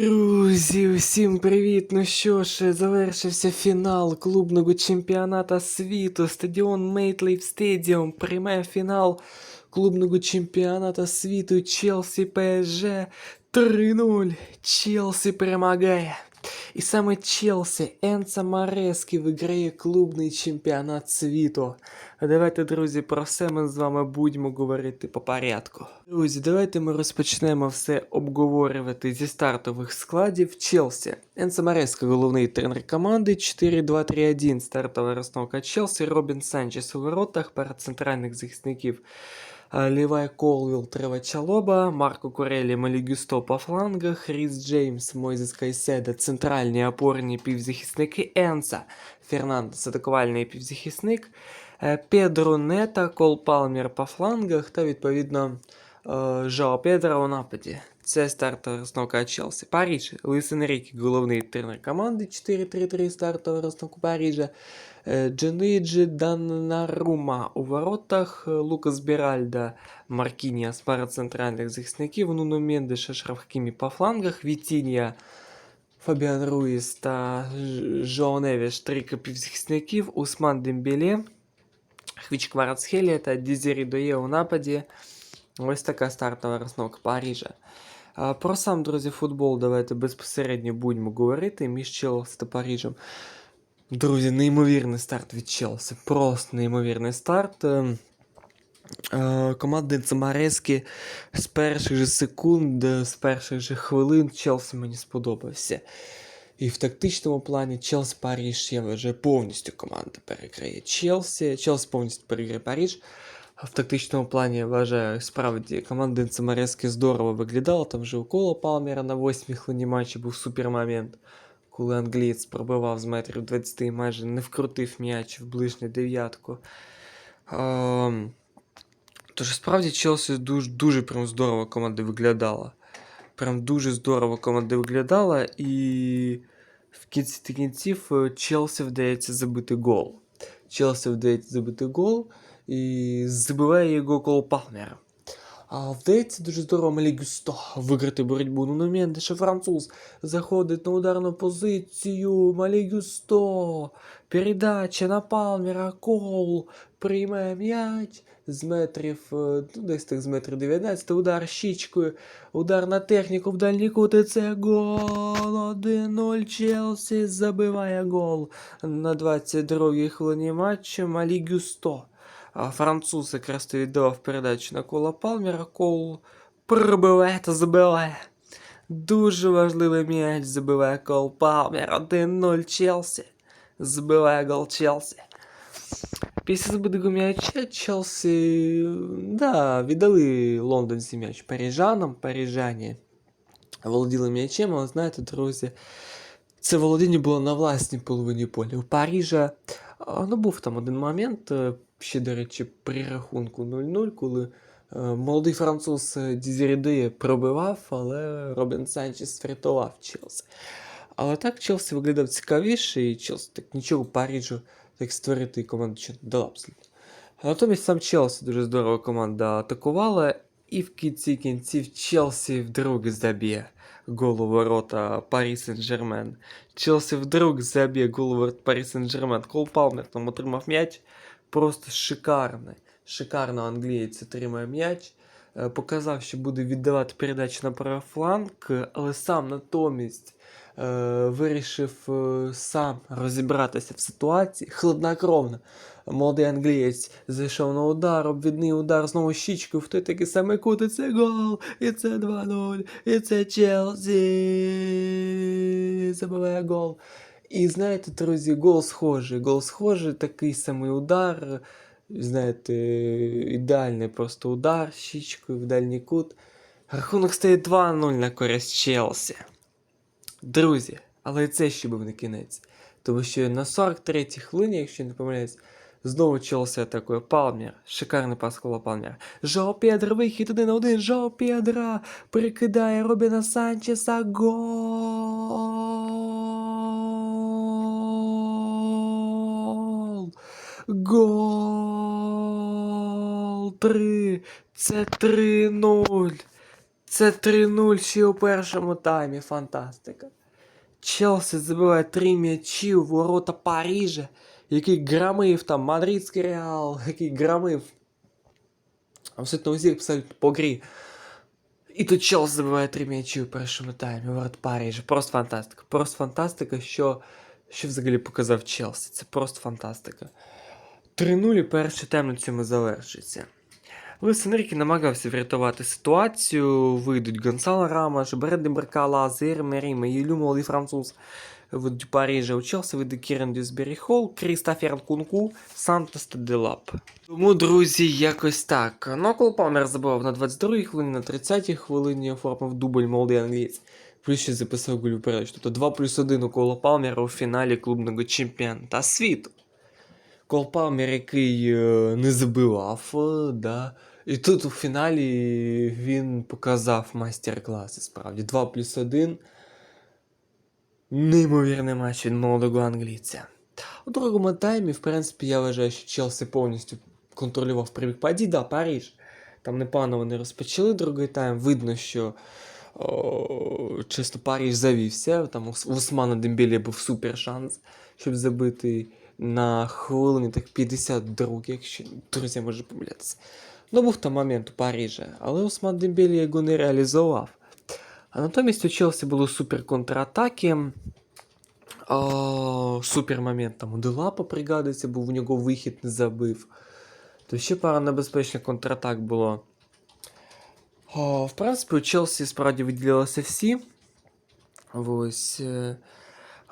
Друзі, усім привіт! Ну що ж, завершився фінал клубного чемпіоната світу. Стадіон Мейтлейв Стедіум приймає фінал клубного чемпіоната світу Челсі ПСЖ 3-0. Челсі перемагає. І саме Челсі Енца Марески виграє клубний чемпіонат світу. Давайте, друзі, про все ми з вами будемо говорити по порядку. Друзі, давайте ми розпочнемо все обговорювати зі стартових складів Челсі. Енце Мареска, головний тренер команди, 4-2-3-1. Стартова розстановка Челсі, Робін Санчес у воротах, пара центральних захисників. А, Лівай Колвіл, Трева Чалоба, Марко Курелі, Малігюсто по флангах, Ріс Джеймс, Мойзес Кайседа, центральні опорні півзахисники, Енса, Фернандес, атакувальний півзахисник, е, Педро Нета, Кол Палмер по флангах та, відповідно, е, Жао Педро у нападі. Це стартова розстановка Челсі. Париж, Луїс Енріке, головний тренер команди, 4-3-3 стартова розстановка Парижа. Е, Джениджі Даннарума у воротах, е, Лукас Біральда, Маркініас, пара центральних захисників, Нуно Мендеша, Шрафхімі по флангах, Вітінія, Фабіан Руїс та Ж- Жоу Невіш, трійка Усман Дембеле, Хвіч Кварацхелія та Дізері Доє у нападі. Ось така стартова розновка Парижа. Про сам, друзі, футбол давайте безпосередньо будемо говорити між Челсі та Парижем. Друзі, неймовірний старт від Челсі. Просто неймовірний старт. Ем, е, Команда Цамарески з перших же секунд, е, з перших же хвилин Челсі мені сподобався. І в тактичному плані Челсі Париж я вже повністю команда перекриє Челсі. Челсі повністю перекриє Париж. А в тактичному плані я вважаю, справді команда Цамарески здорово виглядала. Там вже уколо Палмера на 8 хвилині матчі був супер момент коли англієць пробивав з метрів 20 і майже не вкрутив м'яч в ближню дев'ятку. Ем, Тож справді Челсі дуже, дуже прям здорово команда виглядала. Прям дуже здорово команда виглядала, і в кінці кінців е, Челсі вдається забити гол. Челсі вдається забити гол і забиває його гол Палмера. А вдається дуже здорово Малі Гюсто виграти боротьбу. Ну, на що француз заходить на ударну позицію. Малі Гюсто. Передача на Палмера. Кол. Приймає м'яч. З метрів, е, ну, десь так з метрів 19, удар щічкою, удар на техніку в дальній кут, і це гол. 1-0 Челсі забиває гол. На 22-й хвилині матчу Малі Гюсто. А француз якраз то віддавав передачу на кола Палмера, Кол пробиває та забиває. Дуже важливий м'яч забиває Кол Палмер. 1-0 Челсі. Забиває гол Челсі. Після забитого м'яча Челсі да, віддали лондонці м'яч парижанам. Парижані володіли м'ячем, але знаєте, друзі, це володіння було на власній половині поля. У Парижа а, ну, був там один момент, е, Ще, до речі, при рахунку 0-0, коли е, молодий француз е, пробивав, але Робін Санчес врятував Челсі. Але так Челсі виглядав цікавіше, і Челсі так нічого Парижу так створити команду ще не дала абсолютно. Натомість сам Челсі дуже здорово команда атакувала, і в кінці кінців Челсі вдруге заб'є гол у ворота Парі Сен-Жермен. Челсі вдруг заб'є гол у ворота Парі Сен-Жермен. Кол Палмер там отримав м'яч. Просто шикарний. Шикарно англієць отримає м'яч. Е, Показав, що буде віддавати передачу на правий фланг, е, але сам натомість е, вирішив е, сам розібратися в ситуації хладнокровно. Молодий англієць зайшов на удар, обвідний удар знову щічкою в той такий самий кут, і це гол, і це 2-0, і це Челсі. Забиває гол. І знаєте, друзі, гол схожий. Гол схожий, такий самий удар. Знаєте, ідеальний просто удар щічкою в дальній кут. Рахунок стає 2-0 на користь Челсі. Друзі, але це ще був не кінець. Тому що на 43-й хвилині, якщо не помиляюсь, знову Челсі атакує Палмер. Шикарний пас кола Палмера. Жао Педро, вихід один на один. Жао Педро прикидає Робіна Санчеса. Гол! Гол! 3! Це 3-0! Це 3-0 ще у першому таймі. Фантастика. Челсі забиває три м'ячі у ворота Парижа, який громив там Мадридський Реал, який громив абсолютно усіх абсолютно по грі. І тут Челсі забиває три м'ячі у першому таймі ворот Парижа. Просто фантастика. Просто фантастика, що, що взагалі показав Челсі. Це просто фантастика. 3-0 і перший тайм на цьому завершиться. Луїс Енріке намагався врятувати ситуацію. Вийдуть Гонсало Рамаш, Бредді Беркала, Зер Мері, Маїлю, молодий француз. Вийдуть Парижа у Челсі, вийде Кірен Дюсбері Холл, Крістофер Кунку, Сантос та Делап. Тому, друзі, якось так. Нокол Палмер забивав на 22-й хвилині, на 30-й хвилині оформив дубль молодий англієць. Плюс ще записав голю передач. Тобто 2 плюс 1 у Кола Палмера у фіналі клубного чемпіоната світу. Кол Палмер, який е, не забивав, е, да. І тут у фіналі він показав майстер-класи, справді. 2 плюс 1. Неймовірний матч від молодого англійця. У другому таймі, в принципі, я вважаю, що Челсі повністю контролював прибіг паді, да, Париж. Там непогано вони розпочали другий тайм. Видно, що о, чисто Париж завівся. Там у Усмана Дембілі був супер шанс, щоб забити на хвилині так 52, якщо друзі може помилятися. Ну, був там момент у Парижа, але Усман Дембілі його не реалізував. А натомість у Челсі були супер контратаки. О, супер момент там у Делапа пригадується, був у нього вихід не забив. То ще пара небезпечних контратак було. О, в принципі, у Челсі справді виділилися всі. Ось.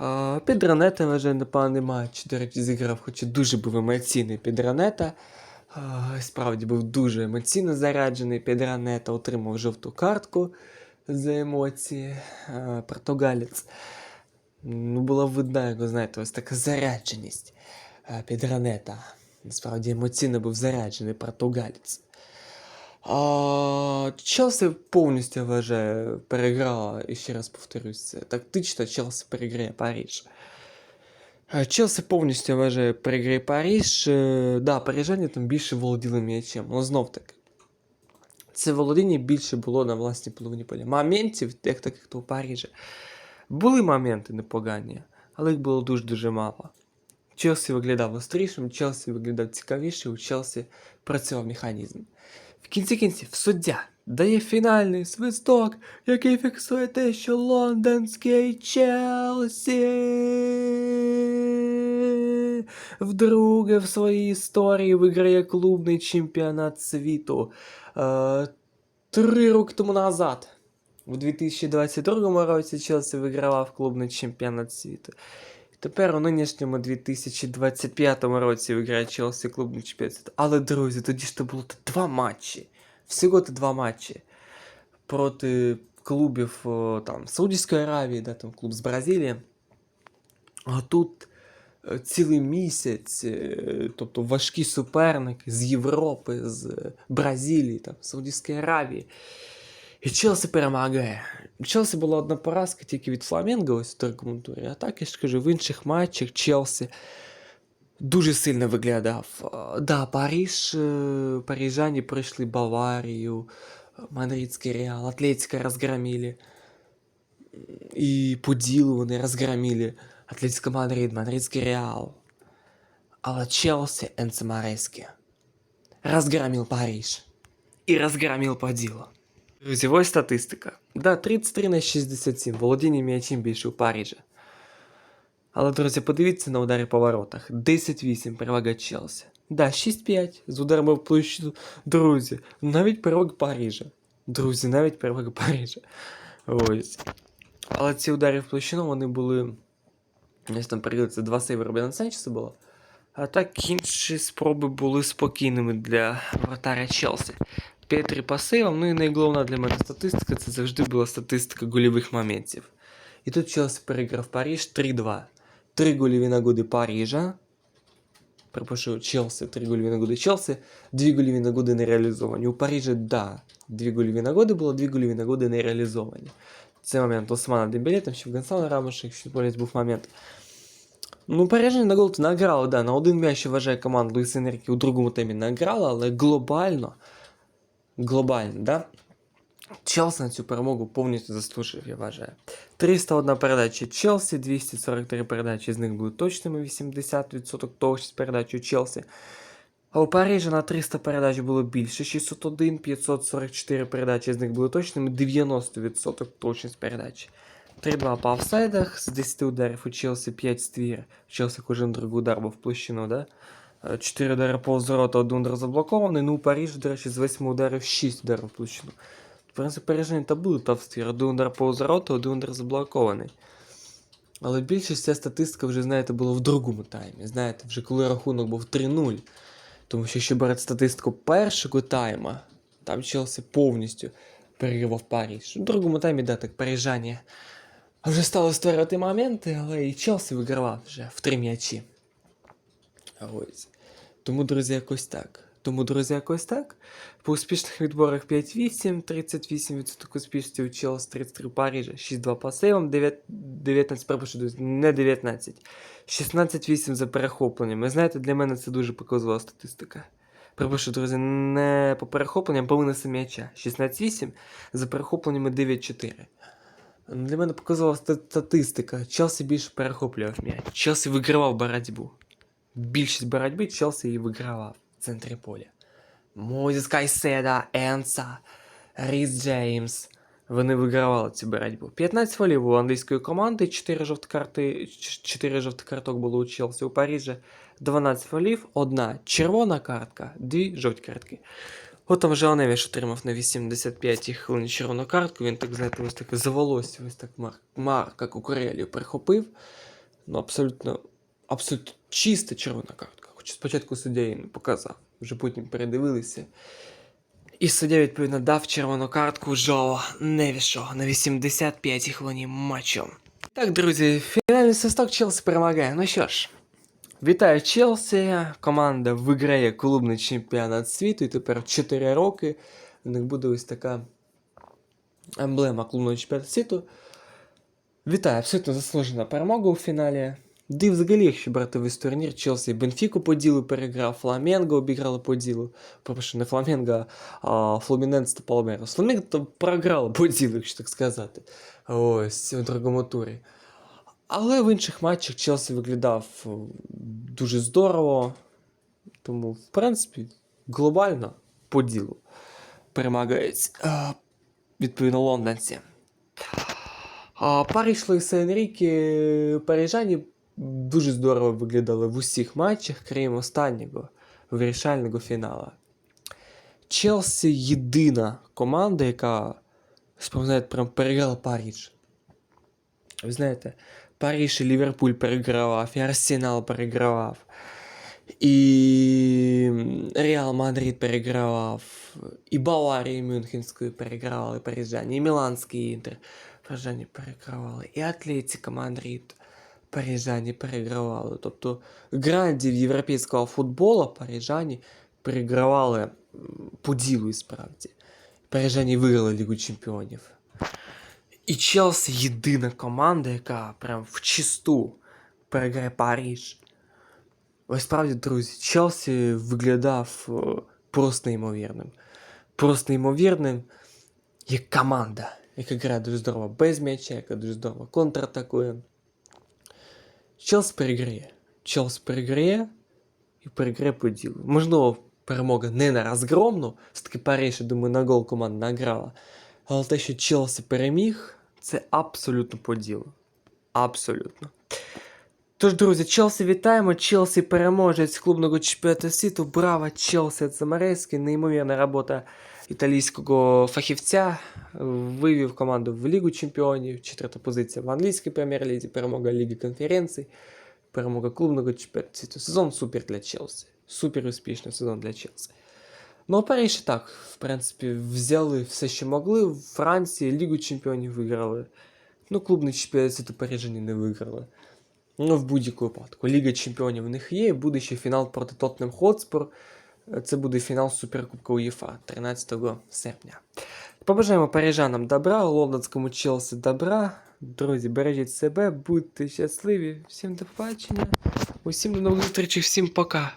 Е, а, Підранета вже непоганий матч. До речі, зіграв, хоча дуже був емоційний Підранета. А, Справді був дуже емоційно заряджений Підранета, отримав жовту картку за емоції. Португалець. Ну, була видна його, знаєте, ось така зарядженість а, Підранета. Насправді емоційно був заряджений португалець. А, Челсі повністю вважає переграла, і ще раз повторюсь, тактично Челсі переграє Париж. Челсі повністю вважає переграє Париж. Е, Да, парижані там більше володіли м'ячем, але знов таки. Це володіння більше було на власній половині поля. Моментів, як таких то у Парижа. Були моменти непогані, але їх було дуже-дуже мало. Челсі виглядав острішим, Челсі виглядав цікавіше, у Челсі працював механізм. В кінці кінців суддя дає фінальний свисток, який фіксує те, що лондонський Челсі вдруге в своїй історії виграє клубний чемпіонат світу. Е, три роки тому назад. У 2022 році Челсі вигравав клубний чемпіонат світу. Тепер у нинішньому 2025 році виграє Челсі клубний чемпіонат. Але, друзі, тоді ж то було два матчі. Всього то два матчі. Проти клубів там, Саудівської Аравії, да, там клуб з Бразилії. А тут е, цілий місяць, е, тобто важкі суперники з Європи, з е, Бразилії, там, Саудівської Аравії. І Челсі перемагає. У Челсі була одна поразка тільки від Фламенго ось в другому турі. А так я ж кажу, в інших матчах Челсі дуже сильно виглядав. А, Да, Париж, е, парижані пройшли Баварію, Мадридський Реал, Атлетика розгромили. І по ділу вони розгромили Атлетико Мадрид, Мадридський Реал. Але Челсі Енцемарескі розгромив Париж. І розгромив по ділу. Друзі, статистика. Да, 33 на 67, володіння м'ячем більше у Парижа. Але, друзі, подивіться на удари по воротах. 10-8 перевага Челсі. Да, 6-5 з ударами в площину. Друзі, навіть перевага Парижа. Друзі, навіть перевага Парижа. Ось. Але ці удари в площину вони були. Ось там це два сейви Робіна Санчеса було. А так інші спроби були спокійними для вратаря Челсі. 5-3 по сейвам, ну і найголовніше для мене статистика це завжди була статистика гольових моментів. І тут Челсі переграв Париж 3-2. Три гольові нагоди Парижа. Перепрошую, Челсі, три гольові нагоди Челсі, дві гольові нагоди не реалізовані. У Парижа, да, дві гольові нагоди було, дві гольові нагоди не реалізовані. Це момент Османа Дембеле, там ще в Гонсало Рамоша, якщо полять був момент. Ну, Парижані на гол награли, да, на один м'яч вважає команда Луїс у другому темі награла, але глобально, глобально, да, Челсі на цю перемогу повністю заслужив, я вважаю. 301 передача Челсі, 243 передачі з них були точними, 80% точність передач у Челсі. А у Парижа на 300 передач було більше, 601, 544 передачі з них були точними, 90% точність передач. 3-2 по офсайдах, з 10 ударів у Челсі 5 ствір. Челсі кожен другий удар був в площину, да? 4 удари повз ворота, один удар заблокований. Ну, у Парижі, до речі, з 8 ударів 6 ударів в площину. В принципі, парижани та були товсті. Один удар повз ворота, один удар заблокований. Але більшість ця статистика вже, знаєте, була в другому таймі. Знаєте, вже коли рахунок був 3-0. Тому що якщо брати статистику першого тайма, там Челсі повністю перегрівав Париж. У другому таймі, да, так парижані вже стали створювати моменти, але і Челсі вигравав вже в три м'ячі. Ось. Тому, друзі, якось так. Тому, друзі, якось так. По успішних відборах 5-8, 38% успішності у Челсі, 33 у Парижа, 6-2 по сейвам, 9, 19, перепрошую, не 19. 16-8 за перехопленнями. Знаєте, для мене це дуже показова статистика. Перепрошую, друзі, не по перехопленням, по винесу м'яча. 16-8 за перехопленнями 9-4. Для мене показова ста- статистика. Челсі більше перехоплював м'яч. Челсі вигравав боротьбу. Більшість боротьби Челсі і вигравав в центрі поля. Мозіс Кайседа, Енса, Ріс Джеймс. Вони вигравали цю боротьбу. 15 фолів у англійської команди, 4 жовті карти, 4 жовтих карток було у Челсі у Парижі, 12 фолів, одна червона картка, дві жовті картки. От там Жао отримав на 85 хвилин червону картку, він так, знаєте, ось так за волосся, ось так мар, мар як у Корелі, прихопив. Ну, абсолютно, абсолютно чиста червона картка. Хоч спочатку суддя її не показав, вже потім передивилися. І суддя, відповідно, дав червону картку Жоо Невішу на 85-й хвилині матчу. Так, друзі, фінальний свисток Челсі перемагає. Ну що ж, вітаю Челсі. Команда виграє клубний чемпіонат світу, і тепер 4 роки в них буде ось така емблема клубного чемпіонату світу. Вітаю, абсолютно заслужена перемога у фіналі. Й взагалі, якщо брати весь турнір, Челсі Бенфіку по ділу переграв, Фламенго обіграли по ділу. Прошу, не Фламенго, а Флуміненс та Палмерос. Фламенго то програли по ділу, якщо так сказати. Ось у другому турі. Але в інших матчах Челсі виглядав е, дуже здорово. Тому, в принципі, глобально по ділу перемагають е, відповідно лондонці. Париж Луїса Енріки парижані дуже здорово виглядали в усіх матчах, крім останнього вирішального фіналу. Челсі єдина команда, яка знаєте, прям переграла Париж. Ви знаєте, Париж і Ліверпуль перегравав, і Арсенал перегравав, і Реал Мадрид перегравав, і Баварію Мюнхенською перегравали парижані, і Міланський інтер парижані перегравали, і Атлетика Мадрид парижані перегравали. Тобто грандів європейського футболу парижані перегравали по ділу і справді. Парижані виграли Лігу Чемпіонів. І Челсі єдина команда, яка прям в чисту переграє Париж. Ось справді, друзі, Челсі виглядав е, просто неймовірним. Просто неймовірним як команда, яка грає дуже здорово без м'яча, яка дуже здорово контратакує. Челсі переграє. Челсі переграє і переграє по ділу. Можливо, перемога не на розгромну, все-таки Париж, я думаю, на гол команда награла. Але те, що Челсі переміг, це абсолютно по ділу. Абсолютно. Тож, друзі, Челсі вітаємо. Челсі переможець клубного чемпіонату світу. Браво, Челсі Цамарецький. Неймовірна робота італійського фахівця. Вивів команду в Лігу Чемпіонів. Четверта позиція в англійській прем'єр-лізі, перемога Ліги конференцій, перемога клубного чемпіонату. Сезон супер для Челсі. Супер успішний сезон для Челсі. Ну, а Париж і так, в принципі, взяли все, що могли. В Франції Лігу Чемпіонів виграли. Ну, клубний чемпіонат світу парижані не виграли. Ну, в будь-якому випадку. Ліга Чемпіонів у них є, буде ще фінал проти Тоттенем Хотспур. Це буде фінал Суперкубка УЄФА 13 серпня. Побажаємо парижанам добра, лондонському Челсі добра. Друзі, бережіть себе, будьте щасливі. Всім до побачення. Усім до нових зустрічей, всім пока.